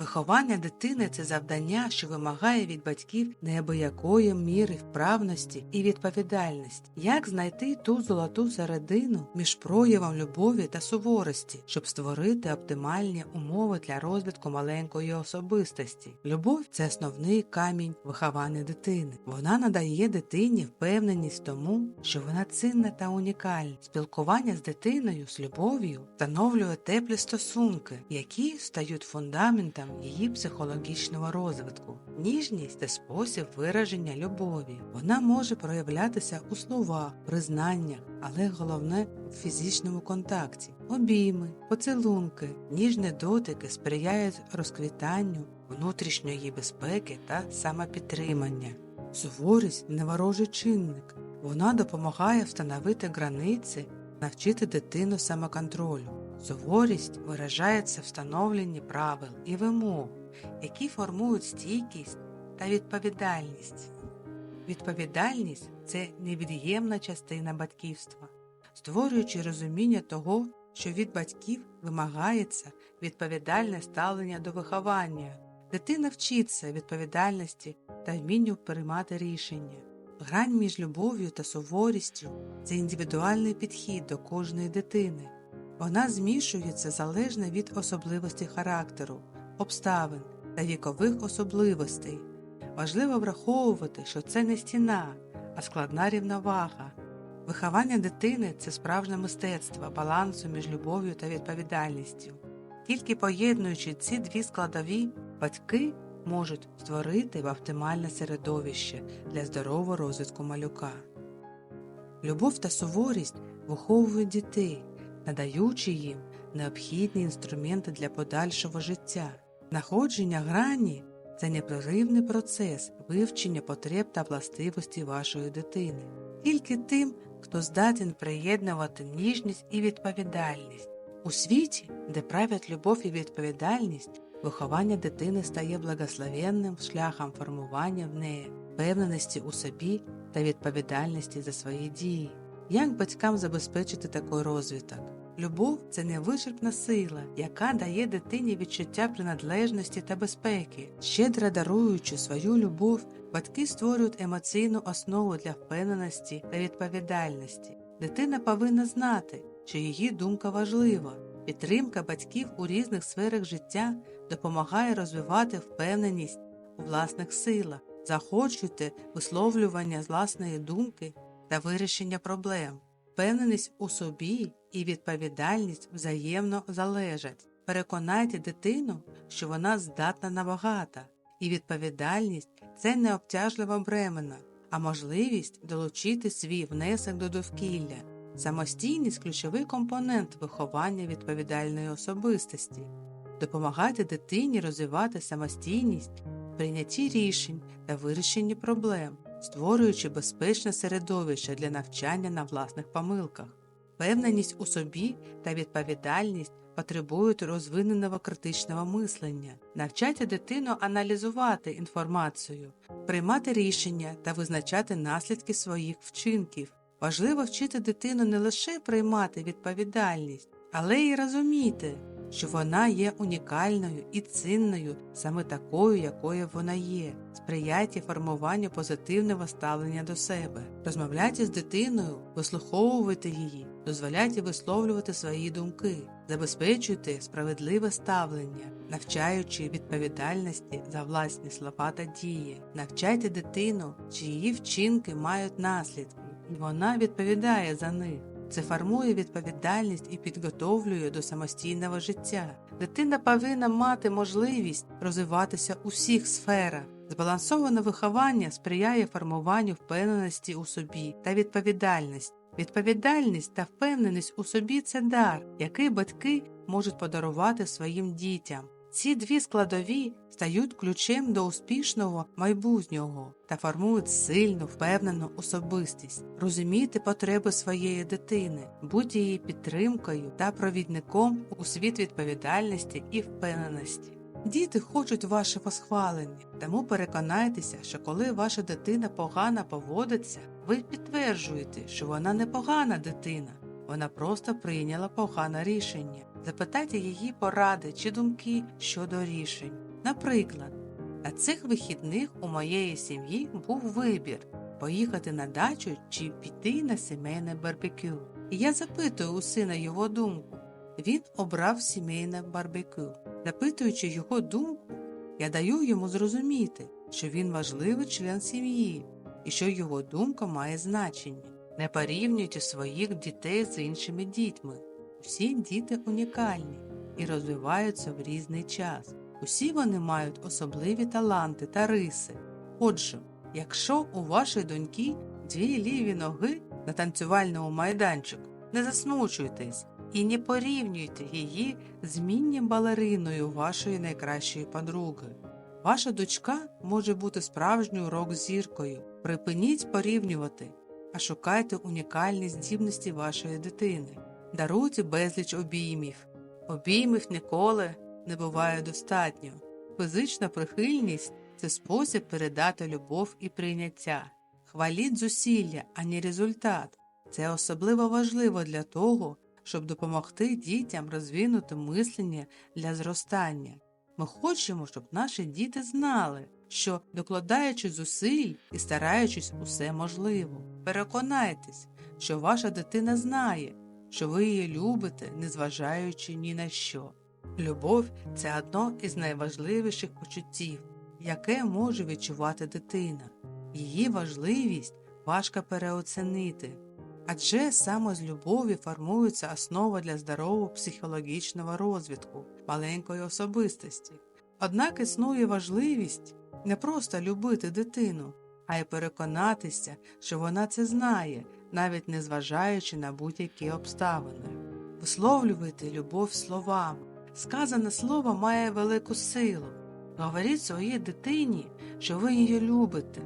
Виховання дитини це завдання, що вимагає від батьків неабиякої міри вправності і відповідальності. Як знайти ту золоту середину між проявом любові та суворості, щоб створити оптимальні умови для розвитку маленької особистості? Любов це основний камінь виховання дитини. Вона надає дитині впевненість тому, що вона цінна та унікальна. Спілкування з дитиною з любов'ю встановлює теплі стосунки, які стають фундаментом її психологічного розвитку. Ніжність це спосіб вираження любові. Вона може проявлятися у словах, признаннях, але головне в фізичному контакті. Обійми, поцілунки, ніжні дотики сприяють розквітанню внутрішньої безпеки та самопідтримання. Суворість неворожий чинник. Вона допомагає встановити границі, навчити дитину самоконтролю. Суворість виражається встановленні правил і вимог, які формують стійкість та відповідальність. Відповідальність це невід'ємна частина батьківства, створюючи розуміння того, що від батьків вимагається відповідальне ставлення до виховання. Дитина вчиться відповідальності та вмінню приймати рішення. Грань між любов'ю та суворістю це індивідуальний підхід до кожної дитини. Вона змішується залежно від особливостей характеру, обставин та вікових особливостей. Важливо враховувати, що це не стіна, а складна рівновага. Виховання дитини це справжнє мистецтво балансу між любов'ю та відповідальністю. Тільки поєднуючи ці дві складові, батьки можуть створити оптимальне середовище для здорового розвитку малюка. Любов та суворість виховують дітей, надаючи їм необхідні інструменти для подальшого життя. Находження грані це непреривний процес вивчення потреб та властивості вашої дитини. Тільки тим, хто здатен приєднувати ніжність і відповідальність. У світі, де правять любов і відповідальність, виховання дитини стає благословенним шляхом формування в неї впевненості у собі та відповідальності за свої дії. Як батькам забезпечити такий розвиток? Любов це невичерпна сила, яка дає дитині відчуття приналежності та безпеки. Щедро даруючи свою любов, батьки створюють емоційну основу для впевненості та відповідальності. Дитина повинна знати, що її думка важлива. Підтримка батьків у різних сферах життя допомагає розвивати впевненість у власних силах, захочуйте висловлювання власної думки та вирішення проблем. Впевненість у собі і відповідальність взаємно залежать. Переконайте дитину, що вона здатна на багато, і відповідальність це не обтяжлива бремена, а можливість долучити свій внесок до довкілля. Самостійність ключовий компонент виховання відповідальної особистості, допомагати дитині розвивати самостійність, в прийнятті рішень та вирішенні проблем, створюючи безпечне середовище для навчання на власних помилках. Впевненість у собі та відповідальність потребують розвиненого критичного мислення, навчайте дитину аналізувати інформацію, приймати рішення та визначати наслідки своїх вчинків. Важливо вчити дитину не лише приймати відповідальність, але й розуміти, що вона є унікальною і цінною саме такою, якою вона є, сприяйте формуванню позитивного ставлення до себе, розмовляйте з дитиною, вислуховуйте її, дозволяйте висловлювати свої думки, забезпечуйте справедливе ставлення, навчаючи відповідальності за власні слова та дії, навчайте дитину, чи її вчинки мають наслідки, і вона відповідає за них. Це формує відповідальність і підготовлює до самостійного життя. Дитина повинна мати можливість розвиватися у всіх сферах. Збалансоване виховання сприяє формуванню впевненості у собі та відповідальності. Відповідальність та впевненість у собі це дар, який батьки можуть подарувати своїм дітям. Ці дві складові стають ключем до успішного майбутнього та формують сильну, впевнену особистість, розумійте потреби своєї дитини, будьте її підтримкою та провідником у світ відповідальності і впевненості. Діти хочуть вашого схвалення, тому переконайтеся, що коли ваша дитина погано поводиться, ви підтверджуєте, що вона не погана дитина, вона просто прийняла погане рішення. Запитайте її поради чи думки щодо рішень. Наприклад, на цих вихідних у моєї сім'ї був вибір поїхати на дачу чи піти на сімейне барбекю. І я запитую у сина його думку. Він обрав сімейне барбекю. Запитуючи його думку, я даю йому зрозуміти, що він важливий член сім'ї і що його думка має значення. Не порівнюйте своїх дітей з іншими дітьми. Усі діти унікальні і розвиваються в різний час. Усі вони мають особливі таланти та риси. Отже, якщо у вашої доньки дві ліві ноги на танцювальному майданчику, не засмучуйтесь і не порівнюйте її з міннім балериною вашої найкращої подруги. Ваша дочка може бути справжньою рок-зіркою. Припиніть порівнювати, а шукайте унікальні здібності вашої дитини. Даруйте безліч обіймів. Обіймів ніколи не буває достатньо. Фізична прихильність це спосіб передати любов і прийняття. Хваліть зусилля, а не результат. Це особливо важливо для того, щоб допомогти дітям розвинути мислення для зростання. Ми хочемо, щоб наші діти знали, що, докладаючи зусиль і стараючись усе можливо, переконайтесь, що ваша дитина знає, що ви її любите, незважаючи ні на що. Любов це одно із найважливіших почуттів, яке може відчувати дитина. Її важливість важко переоцінити. Адже саме з любові формується основа для здорового психологічного розвитку маленької особистості. Однак існує важливість не просто любити дитину, а й переконатися, що вона це знає, навіть не зважаючи на будь-які обставини. Висловлювати любов словами. Сказане слово має велику силу. Говоріть своїй дитині, що ви її любите,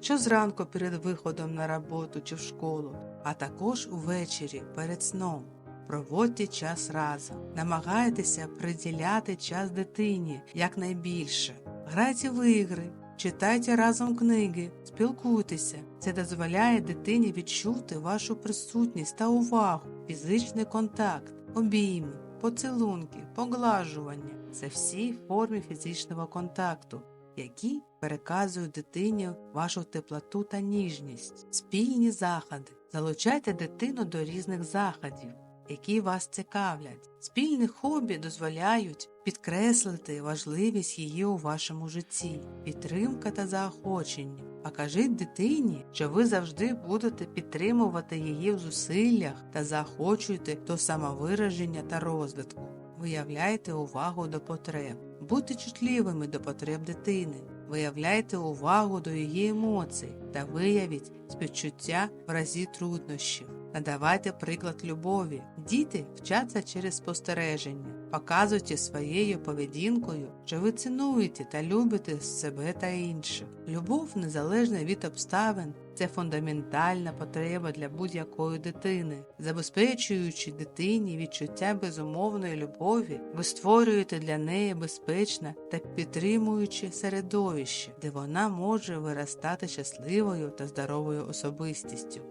що зранку перед виходом на роботу чи в школу, а також увечері перед сном. Проводьте час разом, намагайтеся приділяти час дитині якнайбільше. Грайте в ігри, читайте разом книги, спілкуйтеся. Це дозволяє дитині відчути вашу присутність та увагу, фізичний контакт, обійми, поцілунки, поглажування це всі форми фізичного контакту, які переказують дитині вашу теплоту та ніжність, спільні заходи. Залучайте дитину до різних заходів, які вас цікавлять. Спільні хобі дозволяють підкреслити важливість її у вашому житті, підтримка та заохочення. Покажіть дитині, що ви завжди будете підтримувати її в зусиллях та заохочуєте до самовираження та розвитку. Виявляйте увагу до потреб, будьте чутливими до потреб дитини, виявляйте увагу до її емоцій та виявіть співчуття в разі труднощів. Надавайте приклад любові. Діти вчаться через спостереження, показуйте своєю поведінкою, що ви цінуєте та любите себе та інших. Любов, незалежна від обставин, це фундаментальна потреба для будь-якої дитини. Забезпечуючи дитині відчуття безумовної любові, ви створюєте для неї безпечне та підтримуюче середовище, де вона може виростати щасливою та здоровою особистістю.